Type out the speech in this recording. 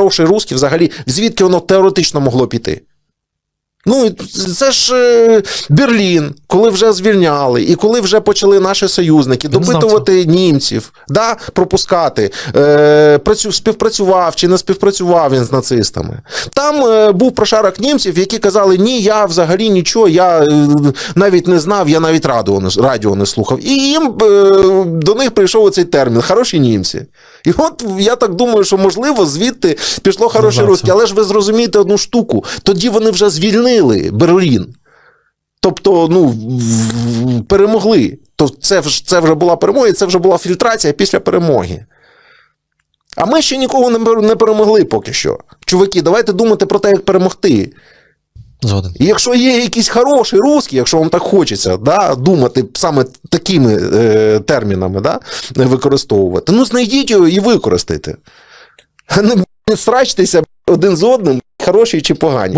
хороший русський взагалі, звідки воно теоретично могло піти? Ну, це ж е, Берлін, коли вже звільняли, і коли вже почали наші союзники знав допитувати німців, да, пропускати, е, працю, співпрацював чи не співпрацював він з нацистами. Там е, був прошарок німців, які казали, ні, я взагалі нічого, я е, навіть не знав, я навіть радіо не, радіо не слухав. І їм е, до них прийшов цей термін хороші німці. І от я так думаю, що можливо звідти пішло хороші Вдався. русські. Але ж ви зрозумієте одну штуку. Тоді вони вже звільнили Берлін. Тобто, ну, перемогли. То це, це вже була перемога, і це вже була фільтрація після перемоги. А ми ще нікого не не перемогли поки що. Чуваки, давайте думати про те, як перемогти. Згоден. І якщо є якийсь хороший русський, якщо вам так хочеться да, думати саме такими е, термінами да, використовувати, ну знайдіть його і використайте. Не б**, срачтеся один з одним, хороші чи погані.